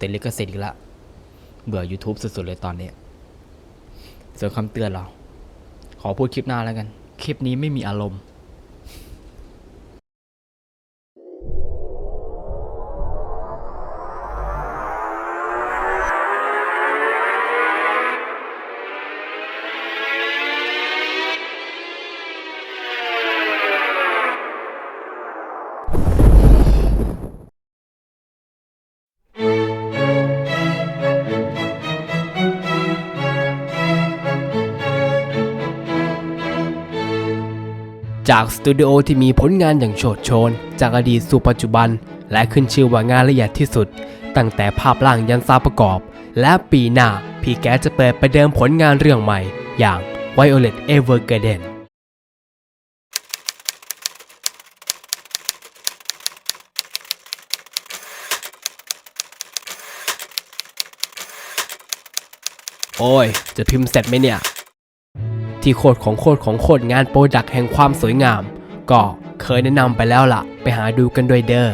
ติดลิขสิทธิ์อีกละ เบื่อ YouTube สุดๆเลยตอนนี้ ส่วนคำเตือนเรา ขอพูดคลิปหน้าแล้วกัน คลิปนี้ไม่มีอารมณ์ จากสตูดิโอที่มีผลงานอย่างโฉดโชน จากอดีตสู่ปัจจุบัน และขึ้นชื่อว่างานละเอียดที่สุด ตั้งแต่ภาพล่างยันซาประกอบ และปีหน้า พี่แกจะเปิดประเดิมผลงานเรื่องใหม่ อย่าง Violet Evergarden โอ้ย จะพิมพ์เสร็จไหมเนี่ย ที่โคตรของโคตรของโคตรงานโปรดักต์แห่งความสวยงาม ก็เคยแนะนำไปแล้วล่ะ ไปหาดูกันด้วยเด้อ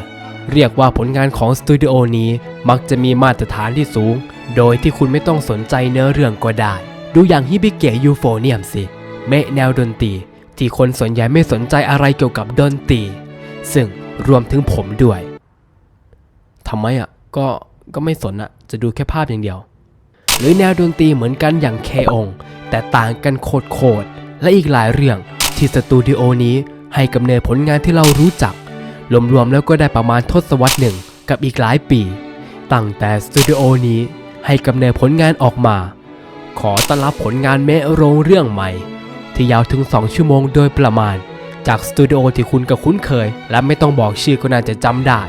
เรียกว่าผลงานของสตูดิโอนี้มักจะมีมาตรฐานที่สูง โดยที่คุณไม่ต้องสนใจเนื้อเรื่องก็ได้ ดูอย่างฮิบิเกะยูโฟเนียมสิ เมะแนวดนตรี ที่คนส่วนใหญ่ไม่สนใจอะไรเกี่ยวกับดนตรี ซึ่งรวมถึงผมด้วยทำไมอะ ก็ก็ไม่สนอะ จะดูแค่ภาพอย่างเดียว หรือแนวดนตรีเหมือนกันอย่างเคองแต่ต่างกันโคตรและอีกหลายเรื่องที่สตูดิโอนี้ให้กำเนิดผลงานที่เรารู้จัก รวมๆแล้วก็ได้ประมาณทศวรรษหนึ่งกับอีกหลายปี ตั้งแต่สตูดิโอนี้ให้กำเนิดผลงานออกมา ขอต้อนรับผลงานเมโรงเรื่องใหม่ ที่ยาวถึง 2 ชั่วโมงโดยประมาณ จากสตูดิโอที่คุณกับคุ้นเคย และไม่ต้องบอกชื่อก็น่าจะจำได้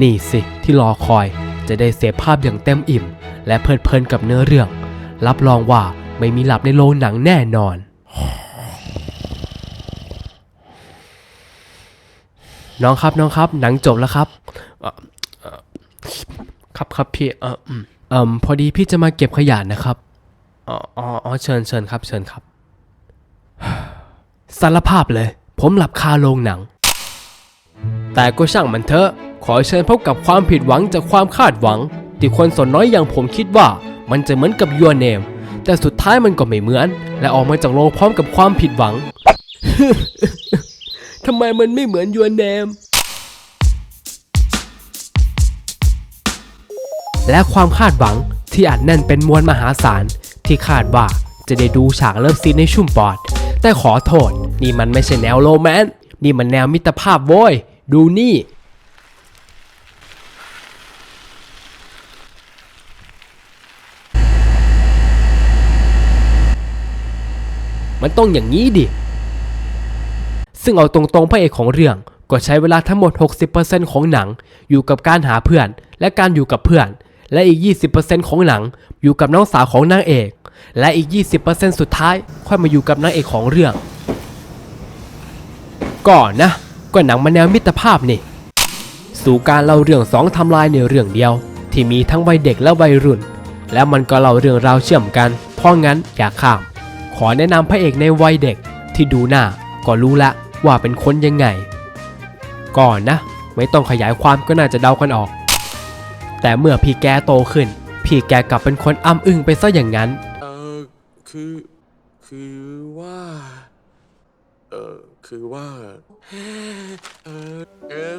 นี่สิที่รอคอย จะได้เสพภาพอย่างเต็มอิ่ม และเพลิดเพลินกับเนื้อเรื่อง รับรองว่าไม่มีหลับในโรงหนังแน่นอนน้องครับน้องครับ หนังจบแล้วครับเอ่อเอ่อครับครับพี่เอออืมเอ่มพอดีพี่จะมาเก็บขยะนะครับอ๋ออ๋ออ๋อเชิญเชิญครับ เชิญครับสารภาพเลย ผมหลับคาโรงหนัง แต่ก็ช่างมันเถอะ ขอเชิญพบกับความผิดหวังจากความคาดหวังที่คนส่วนน้อยอย่างผมคิดว่ามันจะเหมือนกับยัวเนมแต่สุดท้ายมันก็ไม่เหมือน และออกมาจากโรงพร้อมกับความผิดหวัง ทำไมมันไม่เหมือนยัวเนมและความคาดหวังที่อัดแน่นเป็นมวลมหาศาล ที่คาดว่าจะได้ดูฉากเลิฟซีนในชุ่มปอด แต่ขอโทษ นี่มันไม่ใช่แนวโรแมนต์นี่มันแนวมิตรภาพโว้ย ดูนี่ มันต้องอย่างนี้ดิ ซึ่งเอาตรงๆพระเอกของเรื่องก็ใช้เวลาทั้งหมด 60%ของหนัง อยู่กับการหาเพื่อน และการอยู่กับเพื่อน และอีก 20%ของหนัง อยู่กับน้องสาวของนางเอก และอีก 20%สุดท้าย ค่อยมาอยู่กับนางเอกของเรื่อง ก่อนนะ ก็หนังมาแนวมิตรภาพนี่ สู่การเล่าเรื่องสองทำลายในเรื่องเดียว ที่มีทั้งวัยเด็กและวัยรุ่น แล้วมันก็เล่าเรื่องราวเชื่อมกัน เพราะงั้นอย่าข้าม ขอแนะนำพระเอกในวัยเด็กที่ดูหน้าก็รู้ละว่าเป็นคนยังไง ก่อนนะ ไม่ต้องขยายความก็น่าจะเดากันออก แต่เมื่อพี่แกโตขึ้น พี่แกกลับเป็นคนอ้ำอึ้งไปซะอย่างนั้น เออคือ คือว่า เออคือว่า เออเออ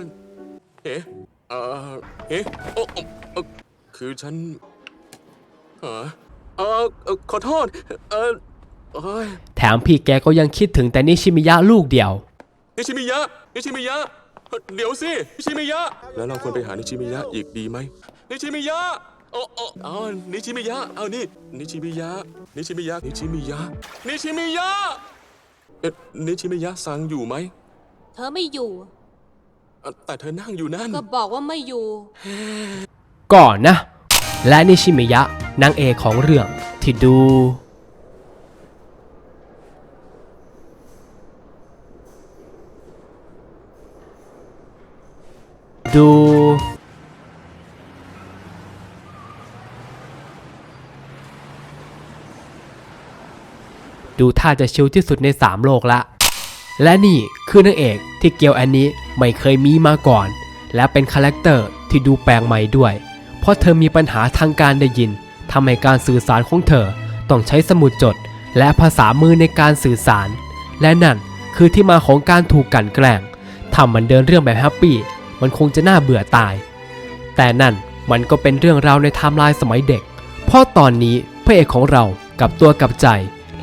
เอ๊ะเออเอ๊ะโอ้โอ้คือฉันเออเออขอโทษ เออ เอ้ยแถมพี่แกก็ยังคิดถึงแต่นิชิมิยะลูกเดียว นิชิมิยะนิชิมิยะเดี๋ยวสินิชิมิยะแล้วเราควรไปหานิชิมิยะอีกดีไหมนิชิมิยะโอ้โอ้เอานิชิมิยะเอานี่นิชิมิยะนิชิมิยะนิชิมิยะนิชิมิยะเอ๊ะนิชิมิยะซังอยู่ไหมเธอไม่อยู่ เอ่อแต่เธอนั่งอยู่นั่น ก็บอกว่าไม่อยู่ ก่อนนะ และนิชิมิยะนางเอกของเรื่องที่ดู ดู ดูท่าจะชิลที่สุดใน 3 โลกละ และนี่คือนางเอกที่เกียวอันนี้ไม่เคยมีมาก่อน และเป็นคาแรคเตอร์ที่ดูแปลกใหม่ด้วย เพราะเธอมีปัญหาทางการได้ยินทำให้การสื่อสารของเธอต้องใช้สมุดจด และภาษามือในการสื่อสาร และนั่นคือที่มาของการถูกกลันแกล้งทำมันเดินเรื่องแบบแฮปปี้ มันคงจะน่าเบื่อตาย แต่นั่นมันก็เป็นเรื่องราวในไทม์ไลน์สมัยเด็ก เพราะตอนนี้พระเอกของเรากับตัวกับใจ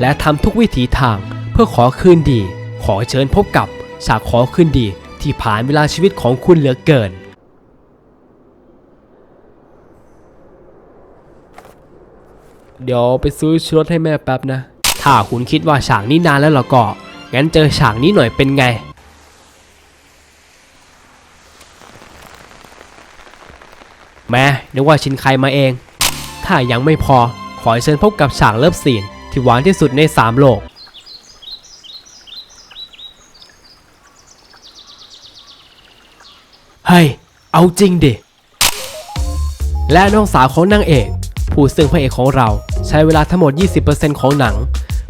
และทำทุกวิถีทางเพื่อขอคืนดี ขอเชิญพบกับฉากขอคืนดีที่ผ่านเวลาชีวิตของคุณเหลือเกินเดี๋ยวไปซื้อชุดให้แม่แป๊บนะ ถ้าคุณคิดว่าฉากนี้นานแล้วล่ะก็ งั้นเจอฉากนี้หน่อยเป็นไง แม่นึกว่าชินใครมาเอง ถ้ายังไม่พอขอเชิญพบกับฉากเลิฟซีนที่หวานที่สุดในสามโลก เฮ้ย เอาจริงดิ และน้องสาวของนางเอก ผู้ซึ่งพระเอกของเราใช้เวลาทั้งหมด 20%ของหนัง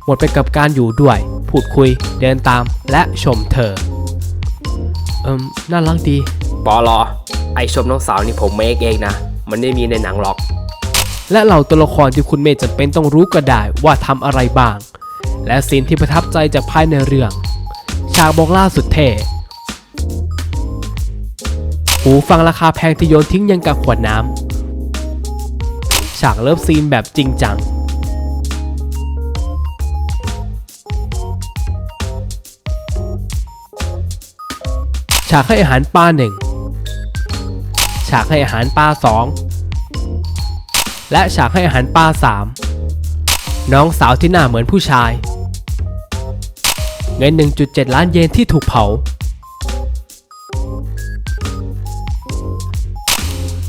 หมดไปกับการอยู่ด้วย พูดคุย เดินตามและชมเธอ เอิมน่ารักดี ปอลอ ไอชมน้องสาวนี่ผมเมคเองนะ มันไม่มีในหนังหรอก และเหล่าตัวละครที่คุณเมย์จำเป็นต้องรู้ก็ได้ว่าทำอะไรบ้าง และซีนที่ประทับใจจากภายในเรื่อง ฉากบอกล่าสุดเท่หูฟังราคาแพงที่โยนทิ้งยังกับขวดน้ำ ฉากเลิฟซีนแบบจริงจัง ฉากให้อาหารปลาหนึ่ง ฉากให้อาหารปลาสองและฉากให้อาหารปลาสามน้องสาวที่หน้าเหมือนผู้ชาย เงิน 1.7 ล้านเยนที่ถูกเผา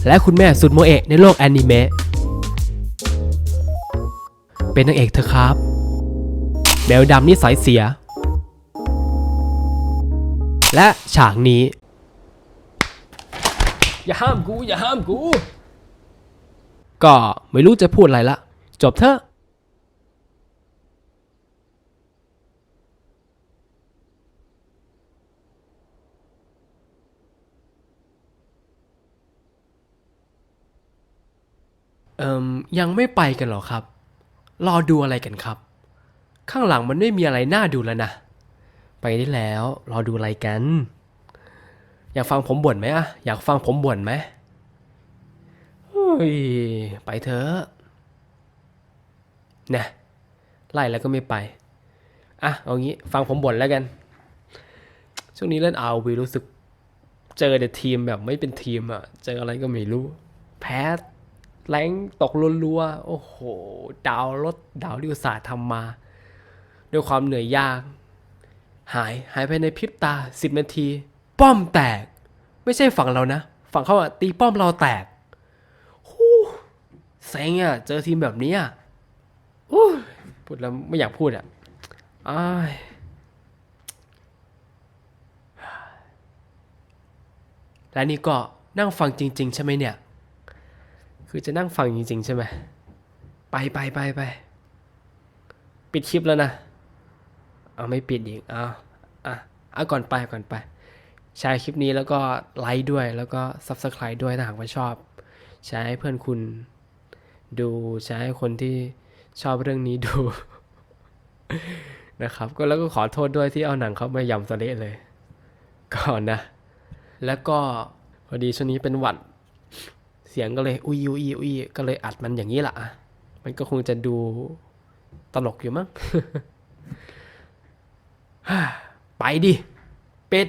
และคุณแม่สุดโมเอะในโลกแอนิเมะเป็นนางเอกเธอครับแมวดำนิสัยเสีย และฉากนี้ อย่าห้ามกู อย่าห้ามกู ก็ไม่รู้จะพูดอะไรละ จบเถอะเอิมยังไม่ไปกันหรอครับ รอดูอะไรกันครับ ข้างหลังมันไม่มีอะไรน่าดูแล้วนะ ไปได้แล้ว รอดูอะไรกัน อยากฟังผมบ่นไหมอะอยากฟังผมบ่นไหมยไปเถอะนะไล่แล้วก็ไม่ไป อะ เอางี้ ฟังผมบ่นแล้วกัน ช่วงนี้เล่นเอาวีรู้สึก เจอแต่ทีมแบบไม่เป็นทีมอะเจออะไรก็ไม่รู้ แพ้แรงตกรัวๆ โอ้โห ดาวรถ ดาวที่อุตสาห์ทำมา ด้วยความเหนื่อยยาก หาย หายไปในพริบตาสิบนาที ป้อมแตก ไม่ใช่ฝั่งเรานะ ฝั่งเขาอะตีป้อมเราแตกเซ็งอะเจอทีมแบบนี้อะอู้พูดแล้วไม่อยากพูดอะอ้ายและนี่ก็นั่งฟังจริง ๆ ใช่ไหมเนี่ย คือจะนั่งฟังจริง ๆ ใช่ไหมไปไปไปไปปิดคลิปแล้วนะ เอาไม่ปิดอีกเอาอะเอาก่อนไปก่อนไป แชร์คลิปนี้แล้วก็ไลค์ด้วยแล้วก็ Subscribe ด้วยถ้าหากว่าชอบ แชร์ให้เพื่อนคุณ ดูใช้ให้คนที่ชอบเรื่องนี้ดู นะครับ ก็แล้วก็ขอโทษด้วยที่เอาหนังเขามายำสะเละเลย ก่อนนะ แล้วก็พอดีช่วงนี้เป็นหวัด เสียงก็เลยอุยอุยอุยก็เลยอัดมันอย่างนี้แหละมันก็คงจะดูตลกอยู่มั้งไปดิ เป็ด